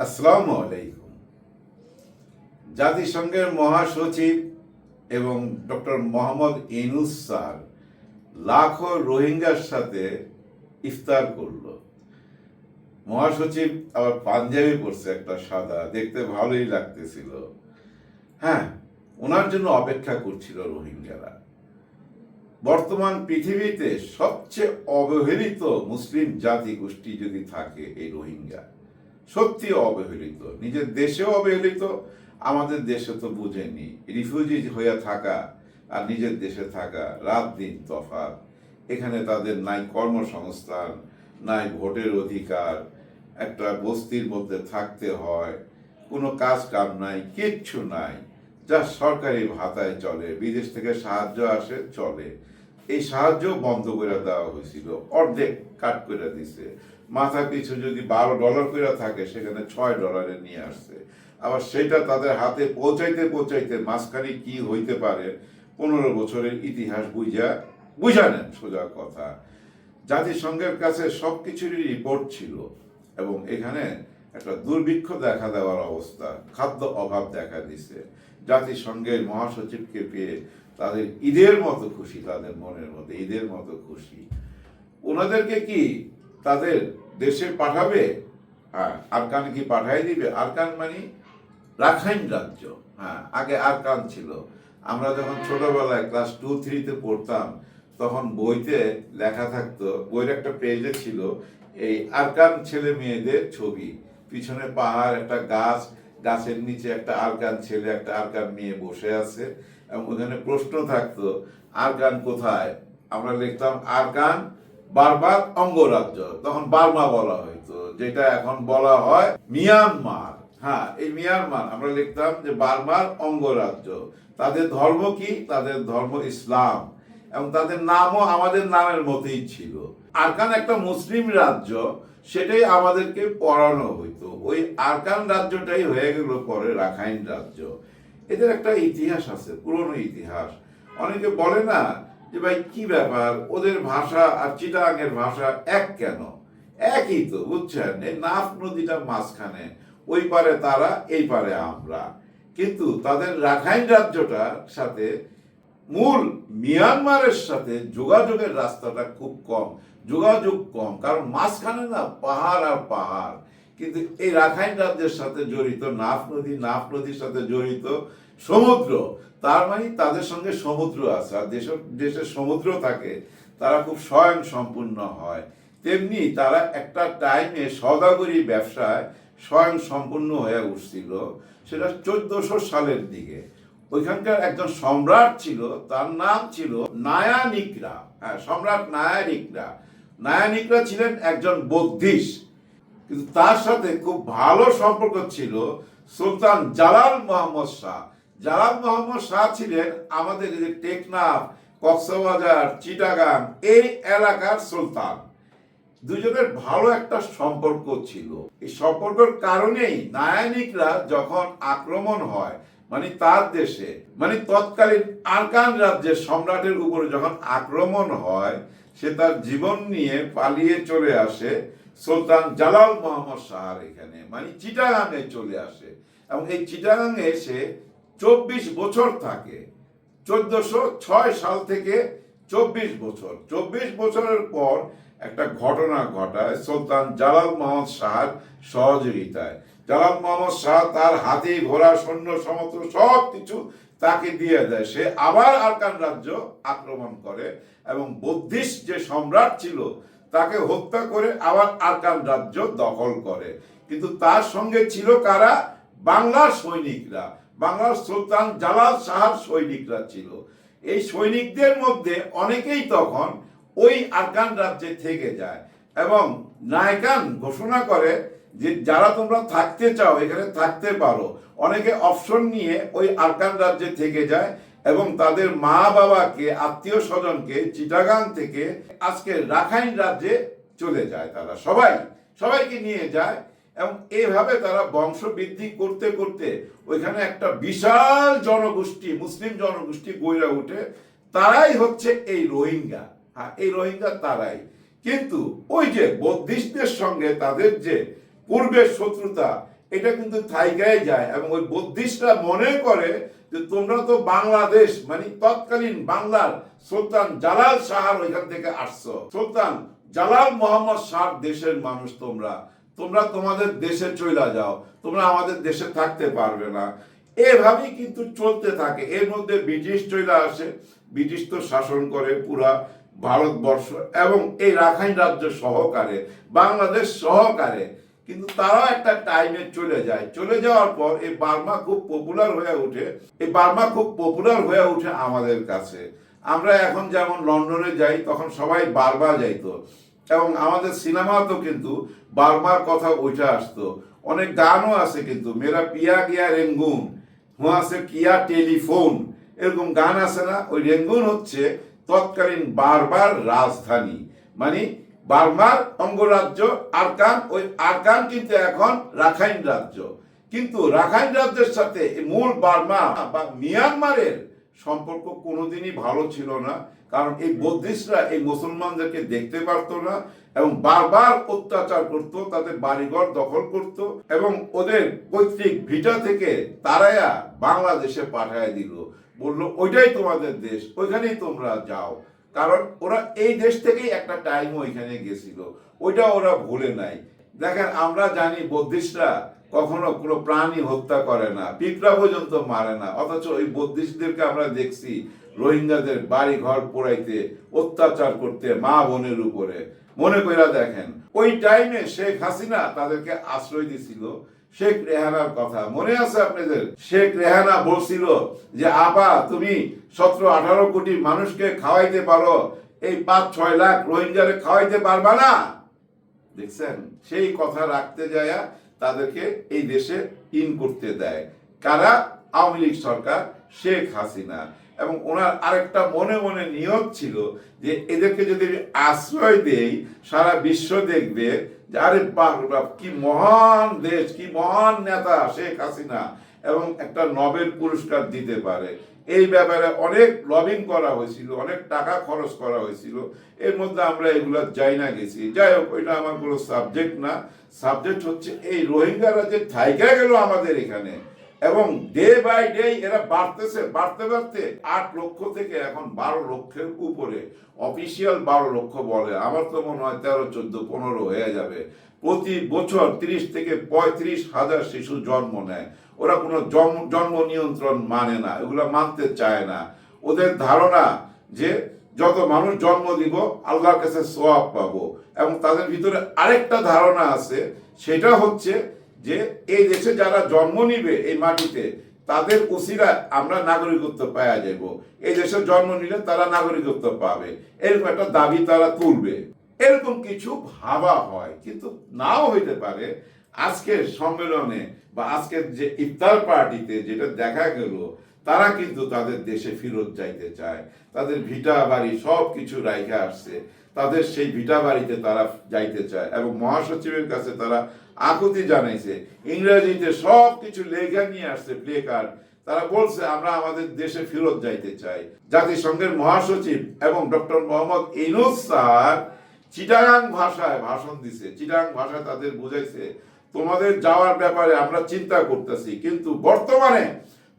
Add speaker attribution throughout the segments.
Speaker 1: আসসালামু আলাইকুম। জাতিসংঘের মহাসচিব এবং ডক্টর মোহাম্মদ ইনুস স্যার লাখো রোহিঙ্গার সাথে ইফতার করল। মহাসচিব আবার পাঞ্জাবি পরছে একটা সাদা, দেখতে ভালোই লাগতেছিল। হ্যাঁ ওনার জন্য অপেক্ষা করছিল রোহিঙ্গারা। বর্তমান পৃথিবীতে সবচেয়ে অবহেলিত মুসলিম জাতি গোষ্ঠী যদি থাকে এই রোহিঙ্গা সত্যি অবহেলিত। নিজের দেশেও অবহেলিত, আমাদের দেশে তো বুঝেনি। রিফিউজি হয়ে থাকা আর নিজের দেশে থাকা রাত দিন তফাৎ। এখানে তাদের নাই কর্মসংস্থান, নাই ভোটের অধিকার। একটা বস্তির মধ্যে থাকতে হয়। কোনো কাজ কাম নাই, কিচ্ছু নাই। যা সরকারি ভাতায় চলে, বিদেশ থেকে সাহায্য আসে, চলে। এই সাহায্য বন্ধ করে দেওয়া হয়েছিল। অর্ধেক কাট করে দিছে। মাথা পিছু যদি বারো ডলার করে থাকে, সেখানে ছয় ডলারে নিয়ে আসছে। আবার সেটা তাদের হাতে পৌঁছাইতে পৌঁছাইতে মাঝখানে কি হইতে পারে, পনেরো বছরের ইতিহাস বুঝা বুঝা নেন সোজা কথা। জাতিসংঘের কাছে সব কিছুরই রিপোর্ট ছিল এবং এখানে একটা দুর্ভিক্ষ দেখা দেওয়ার অবস্থা, খাদ্য অভাব দেখা দিছে। জাতিসংঘের মহাসচিবকে পেয়ে তাদের ঈদের মতো খুশি, তাদের মনের মধ্যে ঈদের মতো খুশি। ওনাদেরকে কি তাদের দেশে পাঠাবে হ্যাঁ আরকান কি পাঠাই দিবে? আরকান মানে রাখাইন রাজ্য হ্যাঁ আগে আরকান ছিল। আমরা যখন ছোটবেলায় ক্লাস টু থ্রিতে পড়তাম, তখন বইতে লেখা থাকতো, বইয়ের একটা পেজে ছিল এই আরকান ছেলে মেয়েদের ছবি। পিছনে পাহাড়, একটা গাছ, গাছের নিচে একটা আরকান ছেলে, একটা আরকান মেয়ে বসে আছে, এবং ওখানে প্রশ্ন থাকতো, আরকান কোথায়? আমরা লিখতাম, আরকান বারবার অঙ্গরাজ্য, তখন বার্মা বলা হইতো, যেটা এখন বলা হয় মিয়ানমার। হ্যাঁ এই মিয়ানমার, আমরা লিখতাম যে বার্মার অঙ্গরাজ্য। তাদের ধর্ম কি? তাদের ধর্ম ইসলাম। এবং তাদের নামও আমাদের নামের মতোই ছিল। আরকান একটা মুসলিম রাজ্য, সেটাই আমাদেরকে পড়ানো হইতো। ওই আরকান রাজ্যটাই হয়ে গেল পরে রাখাইন রাজ্য। এদের একটা ইতিহাস আছে, পুরনো ইতিহাস। অনেকে বলে না যে ভাই, কি ব্যাপার? ওদের ভাষা আর চিটাঙের ভাষা এক কেন? একই তো, বুঝছেন? এই নাফ নদীটা মাঝখানে, ওই পারে তারা, এই পারে আমরা। কিন্তু তাদের রাখাইন রাজ্যটার সাথে, মূল মিয়ানমারের সাথে যোগাযোগের রাস্তাটা খুব কম, যোগাযোগ কম। কারণ মাঝখানে না পাহাড় আর পাহাড়। কিন্তু এই রাখাইন রাজ্যের সাথে জড়িত, নাফ নদী, নাফ নদীর সাথে জড়িত সমুদ্র তার মানে তাদের সঙ্গে সমুদ্র আছে, আর দেশ দেশে সমুদ্র থাকে, তারা খুব স্বয়ং সম্পূর্ণ হয়। তেমনি তারা একটা টাইমে সদাগরি ব্যবসায় স্বয়ং সম্পূর্ণ হয়ে উঠছিল, সেটা চোদ্দশো সালের দিকে। ওইখানকার একজন সম্রাট ছিল, তার নাম ছিল নায়ানিকরা। হ্যাঁ সম্রাট নায়ানিকরা। নায়ানিকরা ছিলেন একজন বৌদ্ধিস্ট, কিন্তু তার সাথে খুব ভালো সম্পর্ক ছিল সুলতান জালাল মোহাম্মদ শাহ। জালাল মোহাম্মদ শাহ ছিলেন, আমাদের যে টেকনাফ, কক্সবাজার, চিটাগাং, এই এলাকার সুলতান, দুজনের ভালো একটা সম্পর্ক ছিল। এই সম্পর্কের কারণেই নায়ানিকরা যখন আক্রমণ হয় মানে তার দেশে মানে তৎকালীন আরকান রাজ্যের সম্রাটের উপরে যখন আক্রমণ হয়, সে তার জীবন নিয়ে পালিয়ে চলে আসে সুলতান জালাল মোহাম্মদ শাহর এখানে মানে চিটাগাঙে চলে আসে। এবং এই চিটাগাঙে সে চব্বিশ বছর থাকে। চোদ্দশো ছয় সাল থেকে চব্বিশ বছর। চব্বিশ বছরের পর একটা ঘটনা ঘটায়, সুলতান জালাল মোহাম্মদ শাহর সহযোগিতায়। জালাল মোহাম্মদ শাহ তার হাতি, ঘোড়া, সৈন্য, সমস্ত সব কিছু তাকে দিয়ে দেয়। সে আবার আরকান রাজ্য আক্রমণ করে এবং বৌদ্ধিস্ট যে সম্রাট ছিল, তাকে হত্যা করে আবার আরকান রাজ্য দখল করে। কিন্তু তার সঙ্গে ছিল কারা? বাংলার সৈনিকরা। বাংলার সুলতান জালাল শাহর সৈনিকরা ছিল। এই সৈনিকদের মধ্যে অনেকেই তখন ওই আরকান রাজ্যে থেকে যায় এবং নায়কান ঘোষণা করে যে, যারা তোমরা থাকতে চাও, এখানে থাকতে পারো। অনেকে অপশন নিয়ে ওই আরকান রাজ্যে থেকে যায় এবং তাদের মা বাবাকে আত্মীয় স্বজনকে চিটাগাং থেকে আজকে রাখাইন রাজ্যে চলে যায় তারা। সবাই, সবাইকে নিয়ে যায়। এবং এইভাবে তারা বংশ বৃদ্ধি করতে করতে ওইখানে একটা বিশাল জনগোষ্ঠী, মুসলিম জনগোষ্ঠী গড়ে ওঠে। তারাই হচ্ছে এই রোহিঙ্গা। হ্যাঁ এই রোহিঙ্গা তারাই। কিন্তু ওই যে বৌদ্ধিস্টদের সঙ্গে তাদের যে পূর্বের শত্রুতা, এটা কিন্তু থাইকায় যায় এবং ওই বুদ্ধিস্টরা মনে করে যে তোমরা তো বাংলাদেশ মানে তৎকালীন বাংলার সুলতান জালাল শাহর ওইখান থেকে আসছো। সুলতান জালাল মোহাম্মদ শাহ দেশের মানুষ তোমরা। তোমরা তোমাদের দেশে চলে যাও, তোমরা আমাদের দেশে থাকতে পারবে না। এভাবেই কিন্তু চলতে থাকে। এর মধ্যে ব্রিটিশ চলে আসে। ব্রিটিশ তো শাসন করে পুরা ভারতবর্ষ এবং এই রাখাইন রাজ্য সহকারে, বাংলাদেশ সহকারে। কিন্তু তারাও একটা টাইমে চলে যায়। চলে যাওয়ার পর এই বার্মা খুব পপুলার হয়ে ওঠে। এই বার্মা খুব পপুলার হয়ে ওঠে আমাদের কাছে। আমরা এখন যেমন লন্ডনে যাই, তখন সবাই বারবার যাইতো। এবং আমাদের সিনেমা তো কিন্তু বার্মার কথা উঠে আসতো। অনেক গানও আছে কিন্তু মেরা পিয়া গিয়া রেঙ্গুন সে কিয়া টেলিফোন, এরকম গান আছে না? ওই রেঙ্গুন হচ্ছে তৎকালীন বারবার রাজধানী। মানে বার্মার অঙ্গরাজ্য, আরকান, ওই আরকান কিন্তু এখন রাখাইন রাজ্য। কিন্তু রাখাইন রাজ্যের সাথে মূল বার্মা বা মিয়ানমারের সম্পর্ক কোনোদিনই ভালো ছিল না। কারণ এই বৌদ্ধিস্টরা এই মুসলমানদেরকে দেখতে পারতো না এবং বারবার অত্যাচার করত তাদের বাড়িঘর দখল করত এবং ওদের পৈতৃক ভিটা থেকে তারাইয়া বাংলাদেশে পাঠায় দিল। বলল ওইটাই তোমাদের দেশ ওইখানেই তোমরা যাও। কারণ ওরা এই দেশ থেকেই একটা টাইম ওইখানে গেছিল। ওইটা ওরা ভুলে নাই। দেখেন আমরা জানি বৌদ্ধিস্টরা কখনো কোনো প্রাণী হত্যা করে না পিঁপড়া পর্যন্ত মারে না। অথচ ওই বৌদ্ধিস্টদেরকে আমরা দেখছি। রোহিঙ্গাদের বাড়ি ঘর পোড়াইতে অত্যাচার করতে মা বোনের উপরে। মনে কইরা দেখেন, ওই টাইমে শেখ হাসিনা তাদেরকে আশ্রয় দিছিল। শেখ রেহানার কথা মনে আছে আপনাদের? শেখ রেহানা বলছিল যে, আপা, তুমি সতেরো আঠারো কোটি মানুষকে খাওয়াইতে পারো। এই পাঁচ, ছয় লাখ রোহিঙ্গারে খাওয়াইতে পারবা না। দেখছেন? সেই কথা রাখতে যায় তাদেরকে এই দেশে ইন করতে দেয়। কারা? আওয়ামী লীগ সরকার, শেখ হাসিনা। এবং ওনার আরেকটা মনে মনে নিয়ত ছিল যে এদেরকে যদি আশ্রয় দেই, সারা বিশ্ব দেখবে যে আরে বাপ বাপ কি মহান দেশ, কি মহান নেতা শেখ হাসিনা এবং একটা নোবেল পুরস্কার দিতে পারে। এই ব্যাপারে অনেক লবিং করা হয়েছিল, অনেক টাকা খরচ করা হয়েছিল। এর মধ্যে আমরা এগুলো যাই না গেছি। যাই হোক, ওইটা আমার কোনো সাবজেক্ট না। সাবজেক্ট হচ্ছে এই রোহিঙ্গারা যে থাইকা গেল আমাদের এখানে। এবং ডে বাই ডে এরা বাড়তেছে, বাড়তে বাড়তে। আট লক্ষ থেকে এখন বারো লক্ষের উপরে। অফিসিয়াল বারো লক্ষ বলে। আমার তো মনে হয় তেরো, চোদ্দ, পনেরো হয়ে যাবে। প্রতি বছর তিরিশ থেকে পঁয়ত্রিশ হাজার শিশু জন্ম নেয়। ওরা কোনো জন্ম নিয়ন্ত্রণ মানে না। এগুলো মানতে চায় না। ওদের ধারণা যে যত মানুষ জন্ম দিব, আল্লাহর কাছে সোয়াব পাবো। এবং তাদের ভিতরে আরেকটা ধারণা আছে, সেটা হচ্ছে যে এই দেশে যারা জন্ম নিবে এই মাটিতে, তাদের উসিরা আমরা নাগরিকত্ব পাওয়া যাব এই দেশে জন্ম নিলে তারা নাগরিকত্ব পাবে। এরকম একটা দাবি তারা তুলবে। এরকম কিছু ভাবা হয়, কিন্তু নাও হইতে পারে। আজকের সম্মেলনে বা আজকের যে ইফতার পার্টিতে যেটা দেখা গেল, তারা কিন্তু তাদের দেশে ফেরত যাইতে চায়। তাদের ভিটা বাড়ি সব কিছু রাইখে আসছে। তাদের সেই ভিটা বাড়িতে তারা যাইতে চায় এবং মহাসচিবের কাছে তারা আকুতি জানাইছে। ইংরেজিতে সব কিছু লেখা নিয়ে আসছে প্লে কার্ড তারা বলছে, আমরা আমাদের দেশে ফেরত যাইতে চাই। জাতিসংঘের মহাসচিব এবং ডক্টর মোহাম্মদ ইনুস স্যার চিটাগাং ভাষায় ভাষণ দিছে। চিটাগাং ভাষায় তাদের বুঝাইছে, তোমাদের যাওয়ার ব্যাপারে আমরা চিন্তা করতেছি, কিন্তু বর্তমানে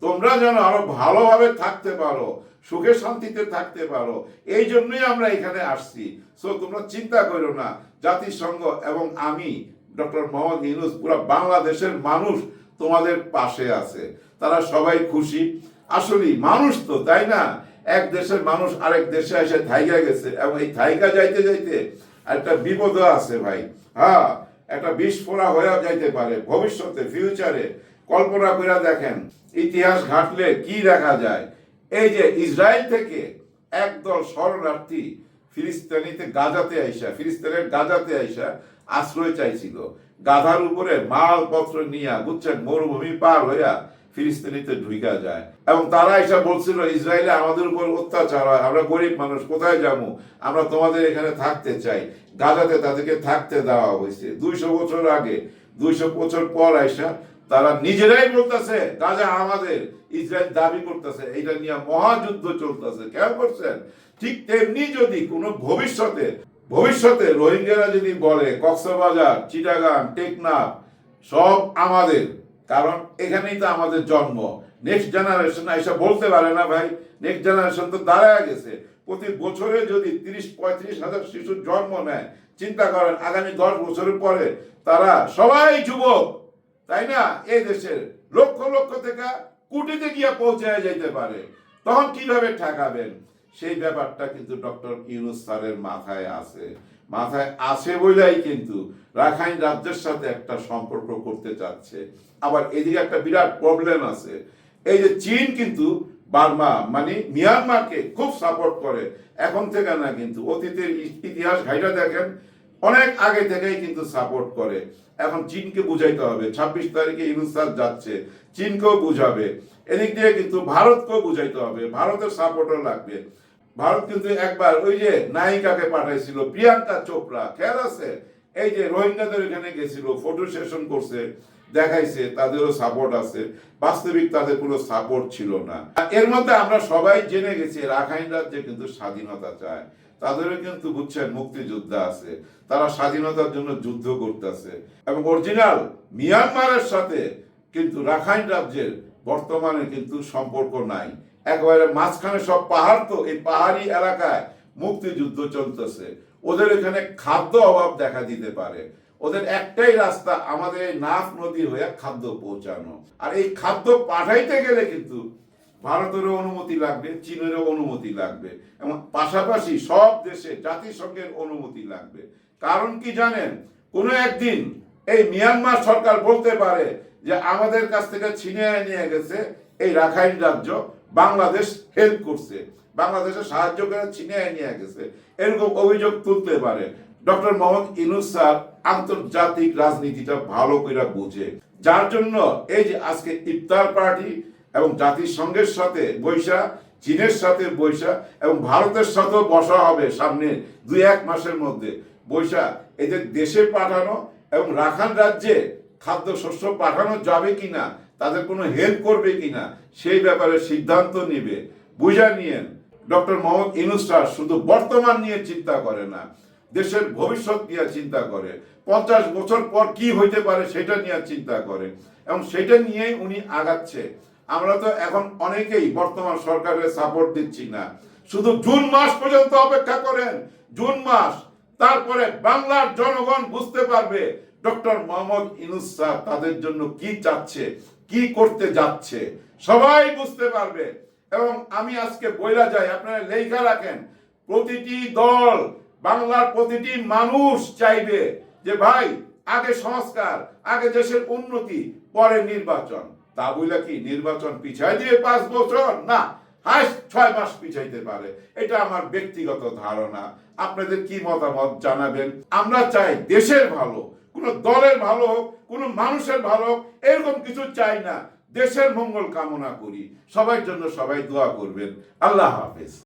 Speaker 1: তোমরা যেন আরও ভালোভাবে থাকতে পারো, সুখে শান্তিতে থাকতে পারো, এই জন্যই আমরা এখানে আসছি। সো তোমরা চিন্তা করো না, জাতিসংঘ এবং আমি ডক্টর মোহাম্মদ ইউনুস, পুরো বাংলাদেশের মানুষ তোমাদের পাশে আছে। তারা সবাই খুশি। আসলে মানুষ তো, তাই না? এক দেশের মানুষ আরেক দেশে এসে থাইকা গেছে এবং এই থাইকা যাইতে যাইতে একটা বিপদও আছে ভাই। হ্যাঁ একটা বিস্ফোরা হয়ে যাইতে পারে ভবিষ্যতে ফিউচারে কল্পনা করে দেখেন, ইতিহাস ঘাটলে কি দেখা যায়? এই যে ইসরায়েল থেকে একদল শরণার্থী ফিলিস্তিনিতে গাজাতে আইসা, ফিলিস্তিনের গাজাতে আইসা আশ্রয় চাইছিল। গাধার উপরে মালপত্র নিয়া, বুঝছেন, মরুভূমি পার হইয়া ফিলিস্তিনিতে ঢুকা যায়। এবং তারা এসে বলছিল, ইসরায়েলে আমাদের উপর অত্যাচার হয়, আমরা গরিব মানুষ, কোথায় যাব? আমরা তোমাদের এখানে থাকতে চাই। গাজাতে তাদেরকে থাকতে দেওয়া হয়েছে। দুইশো বছর আগে, দুইশো বছর পর আইসা তারা নিজেরাই বলতেছে, গাজা আমাদের, ইসরায়েল দাবি করতেছে এটা নিয়ে মহাযুদ্ধ চলতেছে। কেন করছেন? ঠিক তেমনি যদি কোনো ভবিষ্যতে ভবিষ্যতে রোহিঙ্গারা যদি বলে কক্সবাজার, চিটাগাং, টেকনাফ, সব আমাদের, কারণ এখানেই তো আমাদের জন্ম। নেক্সট জেনারেশন এসব বলতে পারে না ভাই নেক্সট জেনারেশন তো দাঁড়ায় গেছে। প্রতি বছরে যদি তিরিশ, পঁয়ত্রিশ হাজার শিশুর জন্ম নেয়, চিন্তা করেন আগামী দশ বছরের পরে তারা সবাই যুবক, তাই না? এই দেশের লক্ষ লক্ষ থেকে কুটিতে গিয়ে পৌঁছায় যেতে পারে। তখন কীভাবে ঠেকাবেন? সেই ব্যাপারটা কিন্তু ডক্টর ইউনুস স্যারের মাথায় আছে। মাথায় আছে বলেই কিন্তু রাখাইন রাজ্যের সাথে একটা সম্পর্ক করতে চাচ্ছে। আবার এদিকে একটা বিরাট প্রবলেম আছে। এই যে চীন কিন্তু বার্মা মানে মিয়ানমারকে খুব সাপোর্ট করে। এখন থেকে না কিন্তু অতীতের ইতিহাস ঘাইটা দেখেন, অনেক আগে থেকেই কিন্তু সাপোর্ট করে। এখন চীনকে বুঝাইতে হবে। ছাব্বিশ তারিখে ইউনুসার যাচ্ছে, চীনকেও বুঝাবে। এদিক দিয়ে কিন্তু ভারতকেও বুঝাইতে হবে, ভারতের সাপোর্টও লাগবে। ভারত কিন্তু একবার ওই যে নায়িকাকে পাঠাইছিল, প্রিয়াঙ্কা চোপড়া, খেয়াল আছে? এই যে রোহিঙ্গাদের এখানে গেছিল ফটো সেশন করছে, দেখাইছে, তাদেরও সাপোর্ট আছে। বাস্তবিক তাদের কোনো সাপোর্ট ছিল না। এর মধ্যে আমরা সবাই জেনে গেছি, রাখাইন রাজ্যে কিন্তু স্বাধীনতা চায়। তাদেরও কিন্তু বুঝছেন মুক্তিযোদ্ধা আছে। তারা স্বাধীনতার জন্য যুদ্ধ করতেছে। এবং অরিজিনাল মিয়ানমারের সাথে কিন্তু রাখাইন রাজ্যের বর্তমানে কিন্তু সম্পর্ক নাই। একেবারে মাঝখানে সব পাহাড় তো, এই পাহাড়ি এলাকায় মুক্তিযুদ্ধ চলতেছে। ওদের এখানে খাদ্য অভাব দেখা দিতে পারে। ওদের একটাই রাস্তা আমাদের এই নাফ নদী হয়ে খাদ্য পৌঁছানো। আর এই খাদ্য পাঠাইতে গেলে কিন্তু ভারতেরও অনুমতি লাগবে, চীনেরও অনুমতি লাগবে। এবং পাশাপাশি সব দেশে জাতিসংঘের অনুমতি লাগবে। কারণ কি জানেন? কোনো একদিন এই মিয়ানমার সরকার বলতে পারে যে আমাদের কাছ থেকে ছিনিয়ে নিয়ে গেছে এই রাখাইন রাজ্য বাংলাদেশ হেল্প করছে। বাংলাদেশে সাহায্য করে ছিনিয়ে নিয়ে গেছে। এরকম অভিযোগ তুলতে পারে। ডক্টর মোহাম্মদ ইনুস স্যার আন্তর্জাতিক রাজনীতিটা ভালো করে বুঝে। যার জন্য এই যে আজকে ইফতার পার্টি এবং জাতিসংঘের সাথে বৈশা, চীনের সাথে বৈশা এবং ভারতের সাথেও বসা হবে সামনে দুই এক মাসের মধ্যে। বৈশা এদের দেশে পাঠানো এবং রাখান রাজ্যে খাদ্য শস্য পাঠানো যাবে কিনা, তাদের কোনো হেল্প করবে কিনা, সেই ব্যাপারে সিদ্ধান্ত নেবে। বুঝা নিয়েন ডক্টর মোহাম্মদ ইনুস্টার শুধু বর্তমান নিয়ে চিন্তা করে না, দেশের ভবিষ্যৎ নিয়ে চিন্তা করে, পঞ্চাশ বছর পর কি হইতে পারে সেটা নিয়ে চিন্তা করে, এবং সেটা নিয়েই উনি আগাচ্ছে। আমরা তো এখন অনেকেই বর্তমান সরকারের সাপোর্ট দিচ্ছি না। শুধু জুন মাস পর্যন্ত অপেক্ষা করেন, জুন মাস, তারপরে বাংলার জনগণ বুঝতে পারবে ডক্টর মোহাম্মদ ইনুস স্যার তাদের জন্য কি চাচ্ছে, কি করতে যাচ্ছে, সবাই বুঝতে পারবে। এবং আমি আজকে বইলা যাই, আপনারা লেখা রাখেন, প্রতিটি দল, বাংলার প্রতিটি মানুষ চাইবে যে, ভাই, আগে সংস্কার, আগে দেশের উন্নতি, পরে নির্বাচন। তা বইলা কি, নির্বাচন পিছাই দিয়ে পাঁচ বছর? না, হাস, ছয় মাস পিছাইতে পারে। এটা আমার ব্যক্তিগত ধারণা। আপনাদের কি মতামত জানাবেন? আমরা চাই দেশের ভালো কোনো দলের ভালো হোক, কোনো মানুষের ভালো হোক, এরকম কিছু চাই না। দেশের মঙ্গল কামনা করি। সবার জন্য সবাই দোয়া করবেন। আল্লাহ হাফেজ।